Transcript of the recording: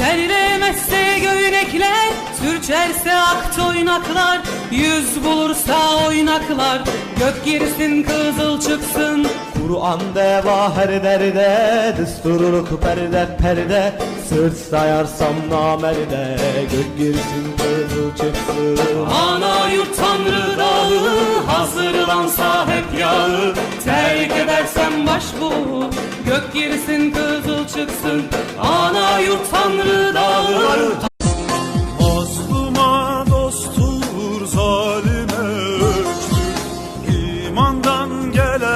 Terlemezse göynekler Sürçerse ak toynaklar Yüz bulursa oynaklar. Gök girsin kızıl çıksın. Kur'an deva her derde Desturluk perde perde. Sırt sayarsam namerde Gök girsin kızıl çıksın. Ana yurt tanrı dağı Hazırlansa hep yağı. Terk edersem baş bu Gök girsin kızıl çıksın. Ana yurt tanrı İmandan gelen